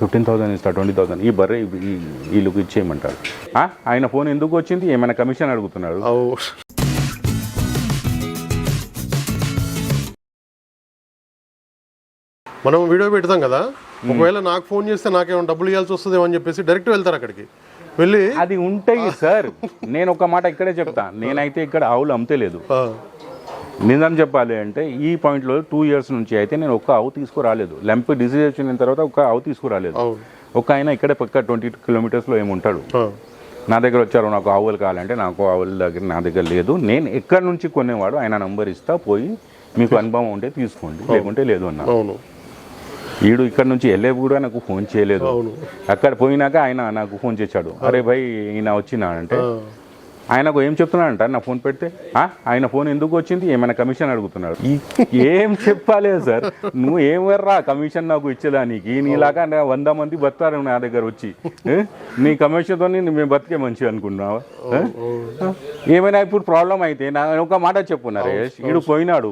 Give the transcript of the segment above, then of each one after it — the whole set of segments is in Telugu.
ఫిఫ్టీన్ థౌసండ్ ఇస్తా ట్వంటీ థౌసండ్. ఈ బర్రె వీళ్ళకి ఇచ్చేయమంటాడు. ఆ? ఆయన ఫోన్ ఎందుకు వచ్చింది? ఏమైనా కమిషన్ అడుగుతున్నాడు? మనం వీడియో పెడతాం కదా? ఒకవేళ నాకు ఫోన్ చేస్తే నాకేమైనా డబ్బులు ఇవ్వాల్సి వస్తుందేమో అని చెప్పేసి డైరెక్ట్ వెళ్తారు అక్కడికి. వెళ్ళి అది ఉంటాయి సార్. నేను ఒక మాట ఇక్కడే చెప్తా. నేనైతే ఇక్కడ ఆవులు అమ్మతలేదు. నిజం చెప్పాలి అంటే ఈ పాయింట్లో టూ ఇయర్స్ నుంచి అయితే నేను ఒక్క ఆవు తీసుకురాలేదు. లెంప్ డిసీజ్ వచ్చిన తర్వాత ఒక ఆవు తీసుకురాలేదు. ఒక ఆయన ఇక్కడే పక్క ట్వంటీ కిలోమీటర్స్లో ఏముంటాడు? నా దగ్గర వచ్చారు నాకు ఆవులు కావాలంటే నాకు ఆవుల దగ్గర నా దగ్గర లేదు. నేను ఎక్కడి నుంచి కొనేవాడు ఆయన నంబర్ ఇస్తా పోయి మీకు అనుభవం ఉంటే తీసుకోండి. లేకుంటే లేదు అన్న. ఈడు ఇక్కడ నుంచి వెళ్ళే కూడా నాకు ఫోన్ చేయలేదు. అక్కడ పోయినాక ఆయన నాకు ఫోన్ చేశాడు. అరే భయ్ ఈయన వచ్చినా అంటే ఆయనకు ఏం చెప్తున్నాడంట? నా ఫోన్ పెడితే "ఆ? ఆయన ఫోన్ ఎందుకు వచ్చింది? ఏమైనా కమిషన్ అడుగుతున్నాడు? ఏం చెప్పాలి సార్. నువ్వు ఏం వర్రా? కమిషన్ నాకు ఇచ్చేదానికి. నీలాగా వంద మంది బతారు నా దగ్గర వచ్చి? నీ కమిషన్తో మేము బతికే మంచి అనుకున్నావా ఏ? ఏమైనా ఇప్పుడు ప్రాబ్లం అయితే నా ఒక మాట చెప్పు నరేష్. ఈడు పోయినాడు.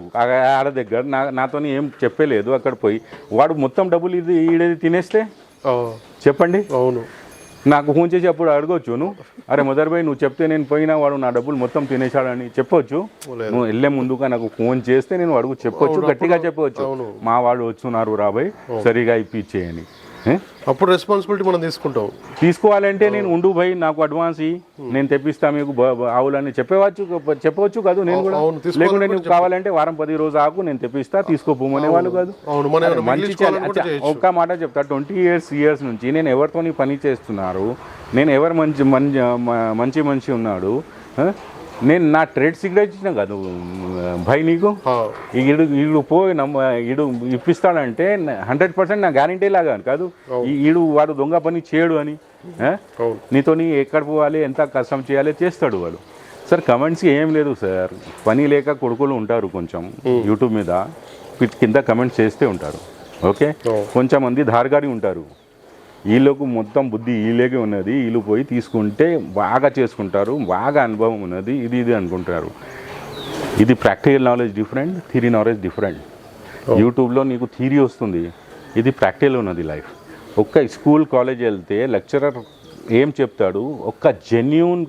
ఆడ దగ్గర. నా నాతో ఏం చెప్పలేదు. అక్కడ పోయి. వాడు మొత్తం డబ్బులు ఇది ఈడేది తినేస్తే? చెప్పండి. అవును. నాకు ఫోన్ చేసి అప్పుడు అడగొచ్చు నువ్వు? అరే మదర్ భాయ్ నువ్వు చెప్తే నేను పోయినా వాడు నా డబ్బులు మొత్తం తినేశాడని చెప్పొచ్చు. నువ్వు వెళ్ళే ముందుగా నాకు ఫోన్ చేస్తే నేను అడుగు చెప్పొచ్చు గట్టిగా చెప్పవచ్చు. మా వాడు వచ్చున్నారు రాబాయ్ సరిగా ఇప్పించేయని? అప్పుడు రెస్పాన్సిబిలిటీ మనం తీసుకుంటాం. తీసుకోవాలంటే నేను ఉండు భయ్ నాకు అడ్వాన్స్. నేను తెప్పిస్తా మీకు ఆవులని చెప్పవచ్చు చెప్పవచ్చు కాదు నేను కూడా. లేకుంటే నువ్వు కావాలంటే వారం పది రోజు ఆకు నేను తెప్పిస్తా తీసుకోపోమనే వాళ్ళు కాదు. మంచి ఒక్క మాట చెప్తా. ట్వంటీ ఇయర్స్ ఇయర్స్ నుంచి నేను ఎవరితో పని చేస్తున్నారు నేను ఎవరు మంచి మంచి మంచి మనిషి ఉన్నాడు? నేను నా ట్రేడ్ సీక్రెట్ ఇచ్చిన కాదు భయ్ నీకు? ఈడు ఈడు పోయి నమ్మ ఈడు ఇప్పిస్తాడంటే హండ్రెడ్ పర్సెంట్ నా గ్యారంటీ లాగా కాదు. ఈడు వాడు దొంగ పని చేయడు అని నీతోని ఎక్కడ పోవాలి ఎంత కష్టం చేయాలి చేస్తాడు వాడు. సార్ కమెంట్స్ ఏం లేదు సార్. పని లేక కొడుకులు ఉంటారు కొంచెం యూట్యూబ్ మీద కింద కమెంట్స్ చేస్తే ఉంటారు. ఓకే. కొంచెం మంది ధారగారి ఉంటారు. వీళ్ళకు మొత్తం బుద్ధి వీళ్ళకే ఉన్నది. వీళ్ళు పోయి తీసుకుంటే బాగా చేసుకుంటారు బాగా అనుభవం ఉన్నది. ఇది ఇది అనుకుంటారు. ఇది practical knowledge different theory knowledge different. యూట్యూబ్లో నీకు థిరీ వస్తుంది. ఇది ప్రాక్టికల్ ఉన్నది లైఫ్. ఒక్క స్కూల్ కాలేజ్ వెళ్తే లెక్చరర్ ఏం చెప్తాడు? ఒక్క జెన్యున్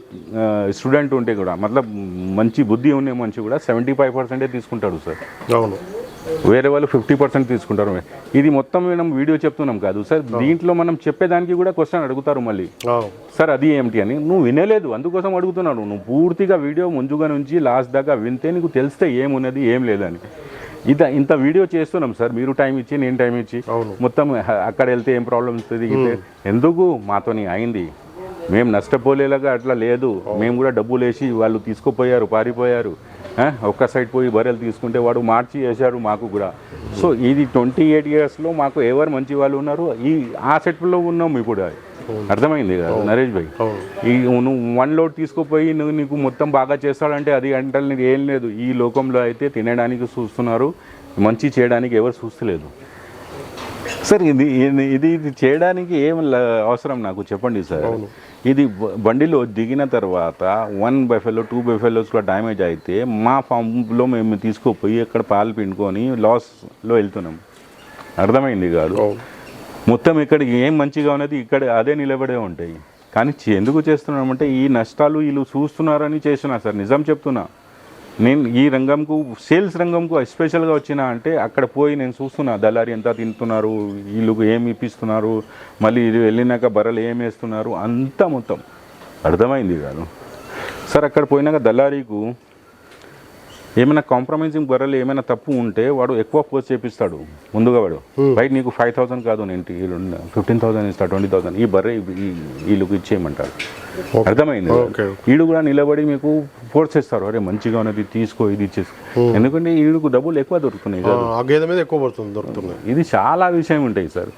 స్టూడెంట్ ఉంటే కూడా మతలబ్ మంచి బుద్ధి ఉండే మంచి కూడా సెవెంటీ ఫైవ్ పర్సెంటే తీసుకుంటాడు సార్. అవును. వేరే వాళ్ళు ఫిఫ్టీ పర్సెంట్ తీసుకుంటారు. ఇది మొత్తం మనం వీడియో చెప్తున్నాం కాదు. సార్ దీంట్లో మనం చెప్పేదానికి కూడా క్వశ్చన్ అడుగుతారు మళ్ళీ. సార్ అది ఏమిటి అని? నువ్వు వినలేదు అందుకోసం అడుగుతున్నాను. నువ్వు పూర్తిగా వీడియో ముందుగా నుంచి లాస్ట్ దాకా వింటే నీకు తెలిస్తే ఏమున్నది ఏం లేదని. ఇంత ఇంత వీడియో చేస్తున్నాం సార్. మీరు టైం ఇచ్చి నేను టైం ఇచ్చి. మొత్తం అక్కడ వెళ్తే ఏం ప్రాబ్లం వస్తుంది ఎందుకు మాతోని అయింది? మేము నష్టపోలేలాగా అట్లా లేదు. మేము కూడా డబ్బులు వేసి వాళ్ళు తీసుకుపోయారు పారిపోయారు. ఒక్క సైడ్ పోయి బర్రెలు తీసుకుంటే వాడు మార్చి వేశారు మాకు కూడా. సో ఇది ట్వంటీ ఎయిట్ ఇయర్స్లో మాకు ఎవరు మంచి వాళ్ళు ఉన్నారు? ఈ ఆ సెట్లో ఉన్నాం ఇప్పుడు అర్థమైంది కదా నరేష్ భాయ్? ఈ నువ్వు వన్ లోడ్ తీసుకుపోయి నువ్వు నీకు మొత్తం బాగా చేస్తాడంటే అది అంటే నీకు ఏం లేదు. ఈ లోకంలో అయితే తినడానికి చూస్తున్నారు మంచి చేయడానికి ఎవరు చూస్తలేదు. సార్ ఇది ఇది- ఇది చేయడానికి ఏం అవసరం నాకు? చెప్పండి సార్. ఇది బండిలో దిగిన తర్వాత వన్ బెఫెలో టూ బెఫెలోస్లో డ్యామేజ్ అయితే మా ఫామ్లో మేము తీసుకుపోయి ఇక్కడ పాలు పిండుకొని లాస్లో వెళ్తున్నాం. అర్థమైంది కాదు మొత్తం ఇక్కడ ఏం మంచిగా ఉన్నది ఇక్కడ అదే నిలబడే ఉంటాయి. కానీ ఎందుకు చేస్తున్నామంటే ఈ నష్టాలు వీళ్ళు చూస్తున్నారని చేస్తున్నా సార్. నిజం చెప్తున్నా. నేను ఈ రంగంకు సేల్స్ రంగంకు ఎస్పెషల్గా వచ్చిన అంటే అక్కడ పోయి నేను చూస్తున్నా. దళారి ఎంత తింటున్నారు వీళ్ళు ఏమి ఇప్పిస్తున్నారు మళ్ళీ ఇది వెళ్ళినాక బర్రెలు ఏమి వేస్తున్నారు అంతా మొత్తం. అర్థమైంది కాదు. సార్ అక్కడ పోయినాక దళారీకు ఏమైనా కాంప్రమైజింగ్ బర్రెలు ఏమైనా తప్పు ఉంటే వాడు ఎక్కువ పోస్ట్ చేపిస్తాడు. ముందుగా వాడు. బయట నీకు ఫైవ్ థౌసండ్ కాదు నేను ఫిఫ్టీన్ థౌసండ్ ఇస్తా ట్వంటీ థౌసండ్ ఈ బర్రె వీళ్ళకి ఇచ్చేయమంటాడు అర్థమైంది? వీడు కూడా నిలబడి మీకు ఫోర్స్ చేస్తారు. అరే మంచిగా ఉన్నది తీసుకో ఇది చేసుకో ఎందుకంటే వీడికి డబ్బులు ఎక్కువ దొరుకుతున్నాయి. గేదె మీద ఎక్కువ పడుతుంది దొరుకుతుంది ఇది చాలా విషయం ఉంటాయి సార్.